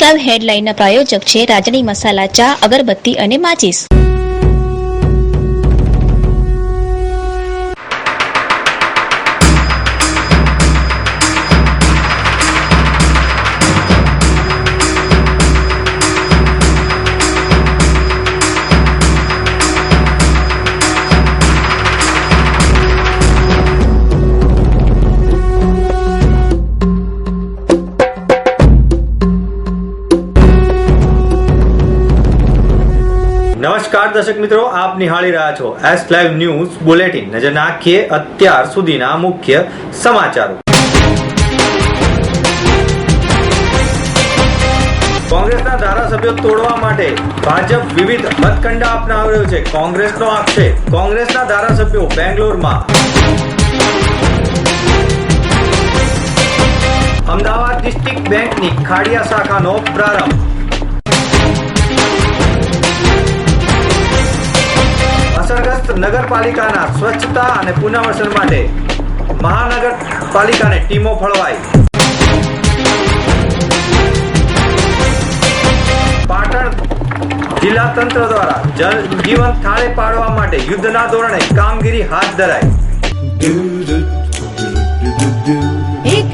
Live હેડલાઇનના પ્રાયોજક છે રાજની મસાલા ચા અગરબત્તી અને માચીસ. નમસ્કાર દર્શક મિત્રો, આપ નિહાળી રહ્યા છો એસ લાઈવ ન્યૂઝ બુલેટિન નજર નાખીએ અત્યાર સુધીના મુખ્ય સમાચારો. કોંગ્રેસના ધારાસભ્યો તોડવા માટે ભાજપ વિવિધ હથકંડા અપનાવી રહ્યો છે. કોંગ્રેસનો આક્ષેપ. કોંગ્રેસના ધારાસભ્યો બેંગ્લોરમાં. અમદાવાદ ડિસ્ટ્રિક્ટ બેંકની ખાડિયા શાખાનો પ્રારંભ. અસરગ્રસ્ત નગરપાલિકાના સ્વચ્છતા અને પુનર્વસન માટે મહાનગરપાલિકાને ટીમો ફળવાઈ. પાટણ જિલ્લા તંત્ર દ્વારા જનજીવન થાળે પાડવા માટે યુદ્ધના ધોરણે કામગીરી હાથ ધરાઈ. એક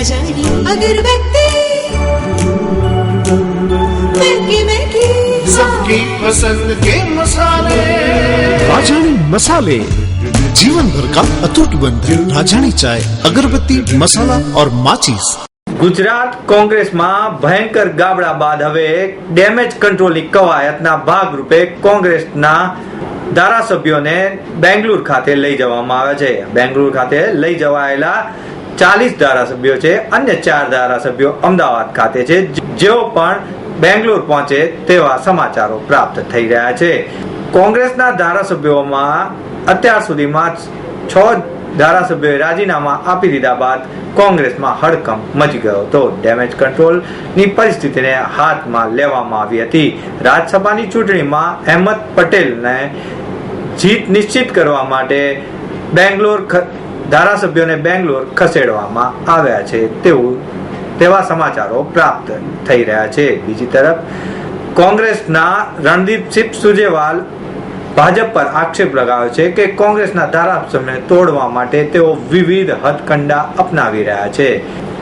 जाए है राजानी अगरबत्ती महकी महकी सबकी पसंद के मसाले राजानी मसाले जीवन भर का अटूट बंधन राजानी चाय अगरबत्ती मसाला और माचिस ગુજરાત કોંગ્રેસમાં ભયંકર ગાબડા બાદ હવે ડેમેજ કંટ્રોલની કવાયતના ભાગરૂપે કોંગ્રેસના ધારાસભ્યોને બેંગ્લુર ખાતે લઈ જવામાં આવે છે બેંગ્લુર ખાતે લઈ જવાયેલા ચાલીસ ધારાસભ્યો છે, અન્ય ચાર ધારાસભ્યો અમદાવાદ ખાતે છે જેઓ પણ બેંગ્લોર પહોંચે તેવા સમાચારો પ્રાપ્ત થઈ રહ્યા છે. કોંગ્રેસના ધારાસભ્યોમાં અત્યાર સુધીમાં છ ધારાસભ્યોએ રાજીનામા આપી દીધા બાદ કોંગ્રેસમાં હડકંપ મચી ગયો હતો. ડેમેજ કંટ્રોલની પરિસ્થિતિને હાથમાં લેવામાં આવી હતી. રાજ્યસભાની ચૂંટણીમાં અહેમદ પટેલને જીત નિશ્ચિત કરવા માટે બેંગ્લોર ધારાસભ્યોને બેંગ્લોર ખસેડવામાં આવ્યા છે. તેવું તેવા સમાચારો પ્રાપ્ત થઈ રહ્યા છે. બીજી તરફ, કોંગ્રેસના રણદીપસિંહ સુજેવાલ ભાજપ પર આક્ષેપ લગાવ્યો છે કે કોંગ્રેસના ધારાસભ્યને તોડવા માટે તેઓ વિવિધ હથકંડા અપનાવી રહ્યા છે.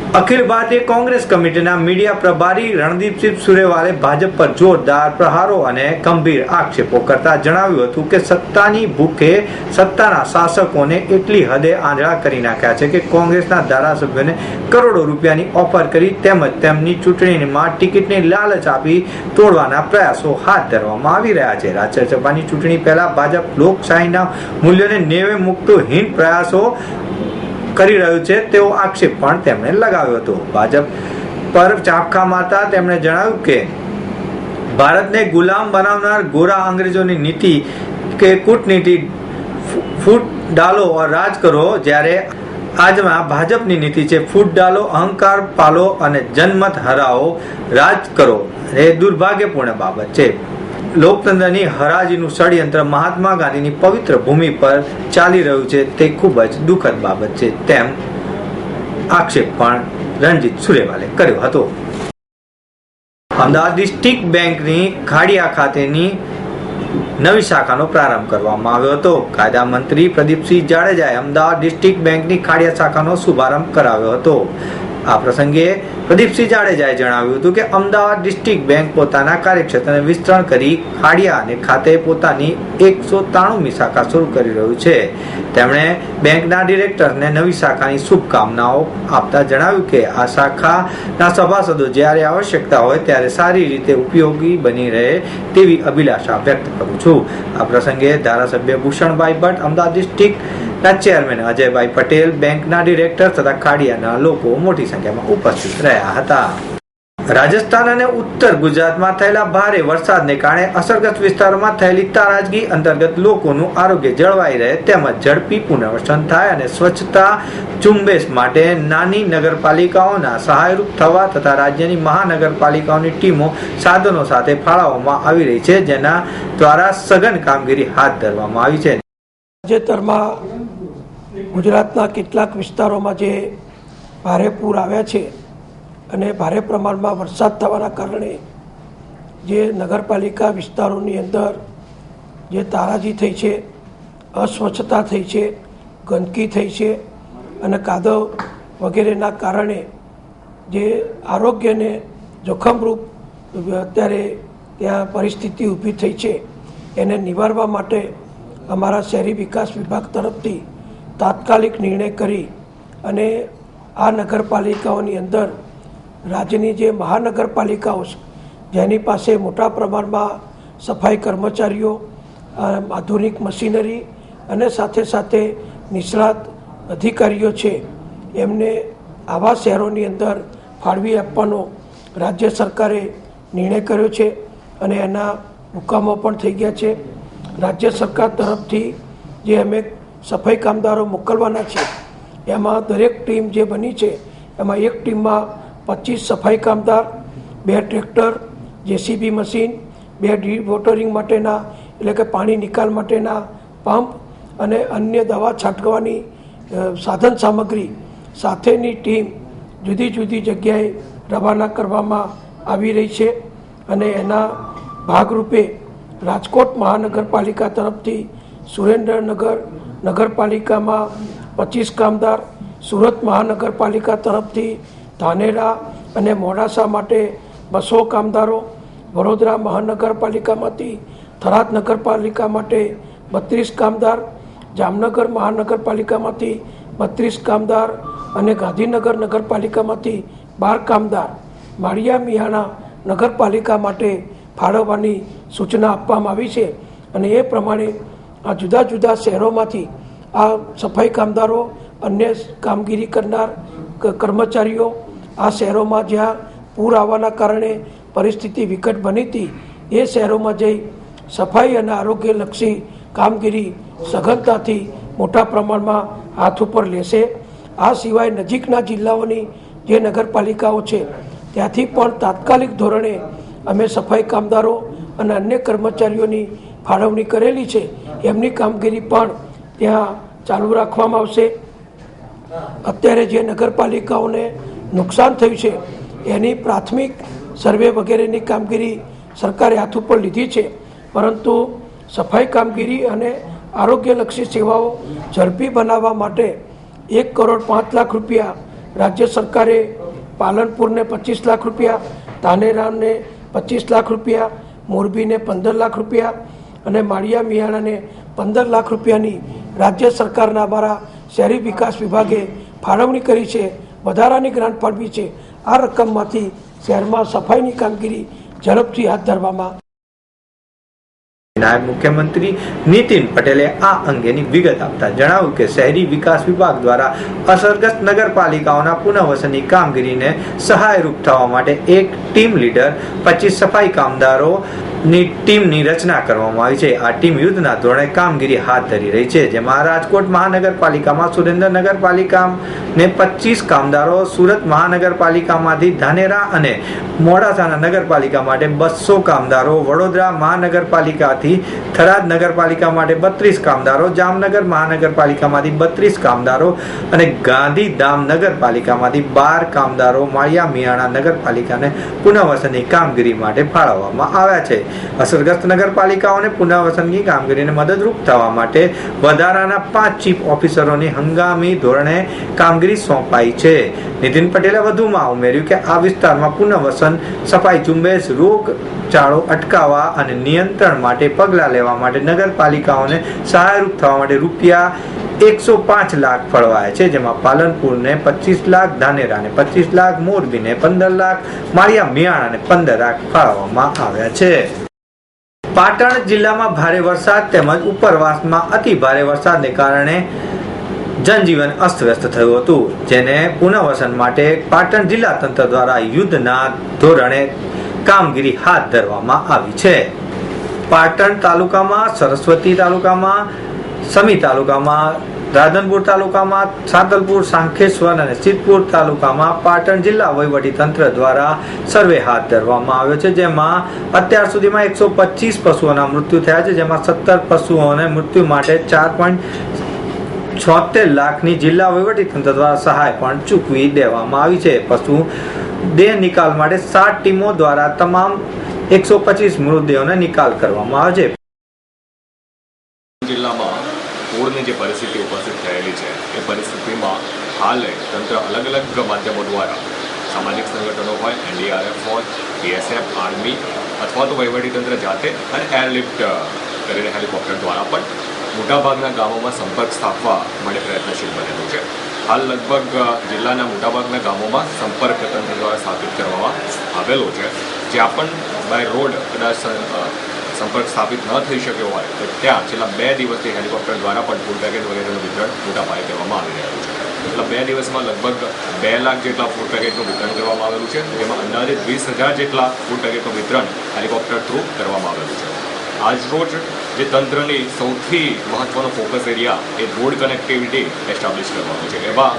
અખિલ ભારતીય કોંગ્રેસ કમિટીના મીડિયા પ્રભારી રણદીપસિંહ સુરેવાલે ભાજપ પર જોરદાર પ્રહારો અને ગંભીર આક્ષેપો કરતા જણાવ્યું હતું કે સત્તાની ભૂખે સત્તાના શાસકોને એટલી હદે આંધળા કરી નાખ્યા છે કે કોંગ્રેસના ધારાસભ્યોને કરોડો રૂપિયાની ઓફર કરી તેમજ તેમની ચૂંટણીમાં ટિકિટની લાલચ આપી તોડવાના પ્રયાસો હાથ ધરવામાં આવી રહ્યા છે. રાજ્યસભાની ચૂંટણી પહેલા ભાજપ લોકશાહીના મૂલ્યોને નેવે મૂકતો હીન પ્રયાસો કરી રહ્યું છે તેવો આક્ષેપ પણ તેમણે લગાવ્યો હતો. ભાજપ પર ચાપખા મારતા તેમણે જણાવ્યું કે, ભારતને ગુલામ બનાવનાર ગોરા અંગ્રેજોની નીતિ કે કૂટનીતિ ફૂટ ડાલો રાજ કરો જ્યારે આજમાં ભાજપની નીતિ છે ફૂટ ડાલો, અહંકાર પાલો અને જનમત હરાવો, રાજ કરો. એ દુર્ભાગ્યપૂર્ણ બાબત છે. લોકતંત્રની હરાજીનું ષડયંત્ર મહાત્મા ગાંધીની પવિત્ર ભૂમિ પર ચાલી રહ્યું છે તે ખૂબ જ દુઃખદ બાબત છે તેમ આક્ષેપ પણ રણજીત સુરેવાલે કર્યો હતો. અમદાવાદ ડિસ્ટ્રિક્ટ બેંકની ખાડિયા ખાતેની નવી શાખાનો પ્રારંભ કરવામાં આવ્યો હતો. કાયદા મંત્રી પ્રદીપસિંહ જાડેજાએ અમદાવાદ ડિસ્ટ્રિક્ટ બેંકની ખાડિયા શાખાનો શુભારંભ કરાવ્યો હતો. આ પ્રસંગે પ્રદીપસિંહ જાડેજાએ જણાવ્યું હતું કે અમદાવાદ ડિસ્ટ્રિક્ટ બેંક પોતાના કાર્યક્ષેત્રને વિસ્તરણ કરી ખાડિયા અને ખાતે પોતાની એકસો ત્રાણુંમી શાખા શરૂ કરી રહ્યું છે. તેમણે બેંકના ડિરેક્ટરને નવી શાખાની શુભકામનાઓ આપતા જણાવ્યું કે આ શાખાના સભાસદો જ્યારે આવશ્યકતા હોય ત્યારે સારી રીતે ઉપયોગી બની રહે તેવી અભિલાષા વ્યક્ત કરું છું. આ પ્રસંગે ધારાસભ્ય ભૂષણભાઈ ભટ્ટ અમદાવાદ ડિસ્ટ્રિક્ટના ચેરમેન અજયભાઈ પટેલ બેંકના ડિરેક્ટર તથા ખાડિયાના લોકો મોટી સંખ્યામાં ઉપસ્થિત રહ્યા હતા. રાજસ્થાન અને ઉત્તર ગુજરાતમાં થયેલા ભારે વરસાદને કારણે અસરગ્રસ્ત વિસ્તારોમાં થયેલી તારાજગી અંતર્ગત લોકોનું આરોગ્ય જળવાઈ રહે તેમજ ઝડપી પુનર્વસન થાય અને સ્વચ્છતા ઝુંબેશ માટે નાની નગરપાલિકાઓના સહાયરૂપ થવા તથા રાજ્યની મહાનગરપાલિકાઓની ટીમો સાધનો સાથે ફાળવવામાં આવી રહી છે, જેના દ્વારા સઘન કામગીરી હાથ ધરવામાં આવી છે. તાજેતરમાં ગુજરાતના કેટલાક વિસ્તારોમાં જે ભારે પૂર આવ્યા છે અને ભારે પ્રમાણમાં વરસાદ થવાના કારણે જે નગરપાલિકા વિસ્તારોની અંદર જે તારાજી થઈ છે, અસ્વચ્છતા થઈ છે, ગંદકી થઈ છે અને કાદવ વગેરેના કારણે જે આરોગ્યને જોખમરૂપ અત્યારે ત્યાં પરિસ્થિતિ ઊભી થઈ છે, એને નિવારવા માટે અમારા શહેરી વિકાસ વિભાગ તરફથી તાત્કાલિક નિર્ણય કરી અને આ નગરપાલિકાઓની અંદર રાજ્યની જે મહાનગરપાલિકાઓ છે, જેની પાસે મોટા પ્રમાણમાં સફાઈ કર્મચારીઓ આધુનિક મશીનરી અને સાથે સાથે નિષ્ણાત અધિકારીઓ છે, એમને આવા શહેરોની અંદર ફાળવી આપવાનો રાજ્ય સરકારે નિર્ણય કર્યો છે અને એના હુકામો પણ થઈ ગયા છે. રાજ્ય સરકાર તરફથી જે અમે સફાઈ કામદારો મોકલવાના છે, એમાં દરેક ટીમ જે બની છે, એમાં એક ટીમમાં પચીસ સફાઈ કામદાર, બે ટ્રેક્ટર, જેસીબી મશીન, બે ડી વોટરિંગ માટેના, એટલે કે પાણી નિકાલ માટેના પંપ અને અન્ય દવા છાંટવાની સાધન સામગ્રી સાથેની ટીમ જુદી જુદી જગ્યાએ રવાના કરવામાં આવી રહી છે અને એના ભાગરૂપે રાજકોટ મહાનગરપાલિકા તરફથી સુરેન્દ્રનગર નગરપાલિકામાં પચીસ કામદાર, સુરત મહાનગરપાલિકા તરફથી ધાનેરા અને મોડાસા માટે બસો કામદારો, વડોદરા મહાનગરપાલિકામાંથી થરાદ નગરપાલિકા માટે બત્રીસ કામદાર, જામનગર મહાનગરપાલિકામાંથી બત્રીસ કામદાર અને ગાંધીનગર નગરપાલિકામાંથી બાર કામદાર. માળિયા મિયાણા નગરપાલિકા માટે ફાળવવાની સૂચના આપવામાં આવી છે અને એ પ્રમાણે આ જુદા જુદા શહેરોમાંથી આ સફાઈ કામદારો, અન્ય કામગીરી કરનાર કર્મચારીઓ આ શહેરોમાં જ્યાં પૂર આવવાના કારણે પરિસ્થિતિ વિકટ બની હતી, એ શહેરોમાં જઈ સફાઈ અને આરોગ્યલક્ષી કામગીરી સઘનતાથી મોટા પ્રમાણમાં હાથ ઉપર લેશે. આ સિવાય નજીકના જિલ્લાઓની જે નગરપાલિકાઓ છે, ત્યાંથી પણ તાત્કાલિક ધોરણે અમે સફાઈ કામદારો અને અન્ય કર્મચારીઓની ફાળવણી કરેલી છે. એમની કામગીરી પણ ત્યાં ચાલુ રાખવામાં આવશે. અત્યારે જે નગરપાલિકાઓને નુકસાન થયું છે, એની પ્રાથમિક સર્વે વગેરેની કામગીરી સરકારે હાથ ઉપર લીધી છે. પરંતુ સફાઈ કામગીરી અને આરોગ્યલક્ષી સેવાઓ ઝડપી બનાવવા માટે એક કરોડ પાંચ લાખ રૂપિયા રાજ્ય સરકારે પાલનપુરને પચીસ લાખ રૂપિયા, ધાનેરાને પચીસ લાખ રૂપિયા, મોરબીને પંદર લાખ રૂપિયા અને માળિયા મિયાણાને પંદર લાખ રૂપિયાની રાજ્ય સરકારના અમારા શહેરી વિકાસ વિભાગે ફાળવણી કરી છે, વધારાની ગ્રાન્ટ ફાળવી છે. આ રકમમાંથી શહેરમાં સફાઈની કામગીરી ઝડપથી હાથ ધરવામાં નાયબ મુખ્યમંત્રી નીતિન પટેલે આ અંગેની વિગત આપતા જણાવ્યું કે શહેરી વિકાસ વિભાગ દ્વારા અસરગ્રસ્ત નગરપાલિકાઓના પુનઃવસનની કામગીરીને સહાયરૂપ થવા માટે એક ટીમ લીડર, પચીસ સફાઈ કામદારોની ટીમની રચના કરવામાં આવી છે. આ ટીમ યુદ્ધના ધોરણે કામગીરી હાથ ધરી રહી છે, જેમાં રાજકોટ મહાનગરપાલિકામાં સુરેન્દ્રનગર પાલિકાને પચીસ કામદારો, સુરત મહાનગરપાલિકામાંથી ધાનેરા અને મોડાસાના નગરપાલિકા માટે બસો કામદારો, વડોદરા મહાનગરપાલિકાથી થરાદ નગરપાલિકા માટે બત્રીસ કામદારો, જામનગર મહાનગરપાલિકામાંથી બત્રીસ કામદારો અને ગાંધીધામ નગરપાલિકામાંથી બાર કામદારો માળિયા મિયાણા નગરપાલિકાને પુનઃવસનની કામગીરી માટે ફાળવવામાં આવ્યા છે. અસરગ્રસ્ત નગરપાલિકાઓને પુનઃવસનની કામગીરીને મદદરૂપ થવા માટે વધારાના પાંચ ચીફ ઓફિસરોની હંગામી ધોરણે કામગીરી સોંપાઈ છે. નીતિન પટેલે વધુમાં ઉમેર્યું કે આ વિસ્તારમાં પુનઃવસન, સફાઈ ઝુંબેશ રોગચાળો અટકાવવા અને નિયંત્રણ માટે પગલાં લેવા માટે નગરપાલિકાઓને સહાયરૂપ થવા માટે રૂપિયા એકસો પાંચ લાખ ફળવાયા છે, જેમાં પાલનપુરને પચીસ લાખ, ધાનેરાને પચીસ લાખ, મોરબીને પંદર લાખ માળિયા મિયાણાને પંદર લાખ ફાળવવામાં આવ્યા છે. પાટણ જિલ્લામાં ભારે વરસાદ તેમજ ઉપરવાસમાં અતિ ભારે વરસાદને કારણે જનજીવન અસ્તવ્યસ્ત થયું હતું, જેને પુનઃવસન માટે પાટણ જિલ્લા તંત્ર દ્વારા યુદ્ધના ધોરણે કામગીરી હાથ ધરવામાં આવી છે. પાટણ તાલુકામાં, સરસ્વતી તાલુકામાં સમી તાલુકામાં, રાધનપુર તાલુકામાં, સાંતલપુર, સાંખેશ્વર અને સિદ્ધપુર તાલુકામાં પાટણ જિલ્લા વહીવટી તંત્ર દ્વારા સર્વે હાથ ધરવામાં આવ્યો છે, જેમાં અત્યાર સુધીમાં એકસો પચીસ પશુઓના મૃત્યુ થયા છે, જેમાં સત્તર પશુઓને મૃત્યુ માટે ચાર પોઈન્ટ છોતેર લાખની જિલ્લા વહીવટી તંત્ર દ્વારા સહાય પણ ચૂકવી દેવામાં આવી છે. પશુ દેહ નિકાલ માટે સાત ટીમો દ્વારા તમામ એકસો પચીસ મૃતદેહોને નિકાલ કરવામાં આવે છે જિલ્લામાં પૂરની જે પરિસ્થિતિ ઉપસ્થિત થયેલી છે, એ પરિસ્થિતિમાં હાલે તંત્ર અલગ અલગ માધ્યમો દ્વારા સામાજિક સંગઠનો હોય એનડીઆરએફ હોય બીએસએફ આર્મી અથવા તો વહીવટી તંત્ર જાતે અને એરલિફ્ટ કરીને હેલિકોપ્ટર દ્વારા પણ મોટાભાગના ગામોમાં સંપર્ક સ્થાપવા માટે પ્રયત્નશીલ બનેલું છે. હાલ લગભગ જિલ્લાના મોટાભાગના ગામોમાં સંપર્ક તંત્ર દ્વારા સ્થાપિત કરવામાં આવેલો છે. જ્યાં પણ બાય રોડ કદાચ સંપર્ક સ્થાપિત ન થઈ શક્યો હોય, તો ત્યાં છેલ્લા બે દિવસથી હેલિકોપ્ટર દ્વારા પણ ફૂડ પેકેટ વગેરેનું વિતરણ મોટા પાયે કરવામાં આવી રહ્યું છે. છેલ્લા બે દિવસમાં લગભગ બે લાખ જેટલા ફૂડ પેકેટનું વિતરણ કરવામાં આવેલું છે, જેમાં અંદાજે વીસ હજાર જેટલા ફૂડ પેકેટનું વિતરણ હેલિકોપ્ટર થ્રુ કરવામાં આવેલું છે. આજરોજ જે તંત્રની સૌથી મહત્વનો ફોકસ એરિયા એ રોડ કનેક્ટિવિટી એસ્ટાબ્લિશ કરવાનો છે. એવા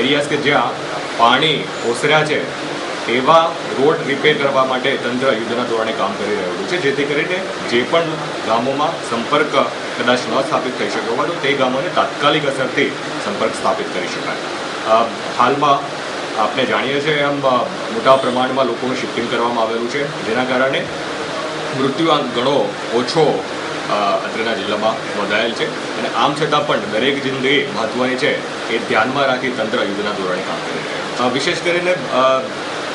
એરિયાઝ કે જ્યાં પાણી ઓસર્યા છે એવા રોડ રિપેર કરવા માટે તંત્ર યુદ્ધના ધોરણે કામ કરી રહ્યું છે. જેથી કરીને જે પણ ગામોમાં સંપર્ક કદાચ ન સ્થાપિત થઈ શક્યો હોય તો તે ગામોને તાત્કાલિક અસરથી સંપર્ક સ્થાપિત કરી શકાય. હાલમાં આપણે જાણીએ છીએ એમ મોટા પ્રમાણમાં લોકોનું શિફ્ટિંગ કરવામાં આવેલું છે. જેના કારણે મૃત્યુઆંક ઘણો ઓછો અત્રેના જિલ્લામાં નોંધાયેલ છે. અને આમ છતાં પણ દરેક જિંદગી મહત્વની છે એ ધ્યાનમાં રાખી તંત્ર યુદ્ધના ધોરણે કામ કરી રહ્યું. વિશેષ કરીને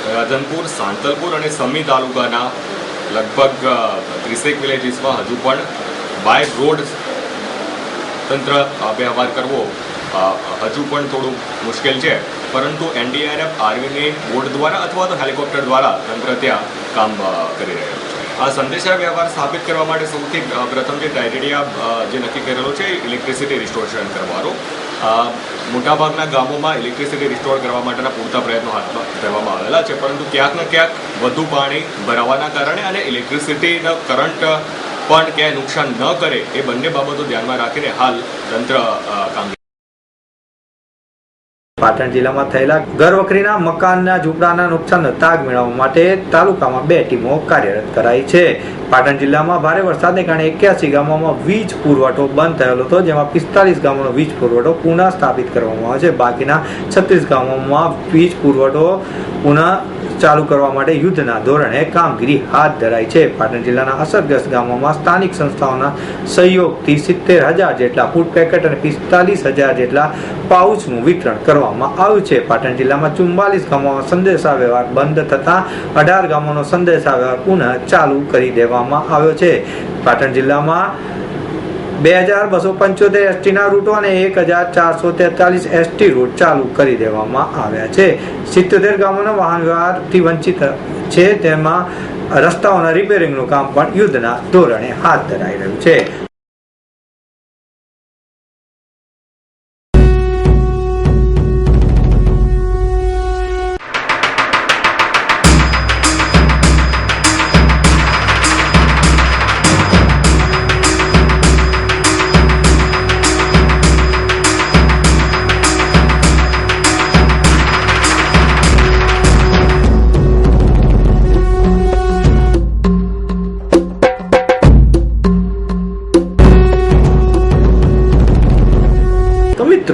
રાધનપુર સાંતલપુર અને સમી તાલુકાના લગભગ ત્રીસેક વિલેજીસમાં હજુ પણ બાય રોડ તંત્ર વ્યવહાર કરવો હજુ પણ થોડું મુશ્કેલ છે. પરંતુ એનડીઆરએફ આર્મીની બોટ દ્વારા અથવા તો હેલિકોપ્ટર દ્વારા તંત્ર ત્યાં કામ કરી રહ્યું આ સંદેશા વ્યવહાર સ્થાપિત કરવા માટે સૌથી પ્રથમ જે ક્રાઇટેરિયા જે નક્કી કરેલો છે ઇલેક્ટ્રિસિટી રિસ્ટોરેશન કરવાનો. મોટાભાગના ગામોમાં ઇલેક્ટ્રિસિટી રિસ્ટોર કરવા માટેના પૂરતા પ્રયત્નો હાથ કરવામાં આવેલા છે. પરંતુ ક્યાંક ને ક્યાંક વધુ પાણી ભરાવાના કારણે અને ઇલેક્ટ્રિસિટીના કરંટ પણ ક્યાંય નુકસાન ન કરે એ બંને બાબતો ધ્યાનમાં રાખીને હાલ તંત્ર કામગીરી પાટણ જિલ્લામાં થયેલા ઘર વખરીના મકાનના ઝૂંપડાના નુકસાનનો તાગ મેળવવા માટે તાલુકામાં બે ટીમો કાર્યરત કરાઈ છે. પાટણ જિલ્લામાં ભારે વરસાદને કારણે એક્યાસી ગામોમાં વીજ પુરવઠો બંધ થયેલો હતો, જેમાં પિસ્તાલીસ ગામોનો વીજ પુરવઠો પુનઃ સ્થાપિત કરવામાં આવે છે. બાકીના છત્રીસ ગામોમાં વીજ પુરવઠો પુનઃ ચાલુ કરવા માટે યુદ્ધના ધોરણે કામગીરી હાથ ધરાઈ છે. પાટણ જિલ્લાના અસરગ્રસ્ત ગામોમાં સ્થાનિક સંસ્થાઓના સહયોગથી સિત્તેર હજાર જેટલા ફૂડ પેકેટ અને પિસ્તાલીસ હજાર જેટલા પાઉચનું વિતરણ કરવામાં આવ્યું છે. પાટણ જિલ્લામાં ચુમ્બાલીસ ગામોમાં સંદેશાવ્યવહાર બંધ થતા અઢાર ગામોનો સંદેશાવ્યવહાર પુનઃ ચાલુ કરી દેવામાં આવ્યો છે. પાટણ જિલ્લામાં બે હજાર બસો પંચોતેર એસટીના રૂટો અને એક હજાર ચારસો તેતાલીસ એસટી રૂટ ચાલુ કરી દેવામાં આવ્યા છે. સિત્તોતેર ગામોના વાહન વ્યવહારથી વંચિત છે. તેમાં રસ્તાઓના રિપેરિંગનું કામ પણ યુદ્ધના ધોરણે હાથ ધરાઈ રહ્યું છે.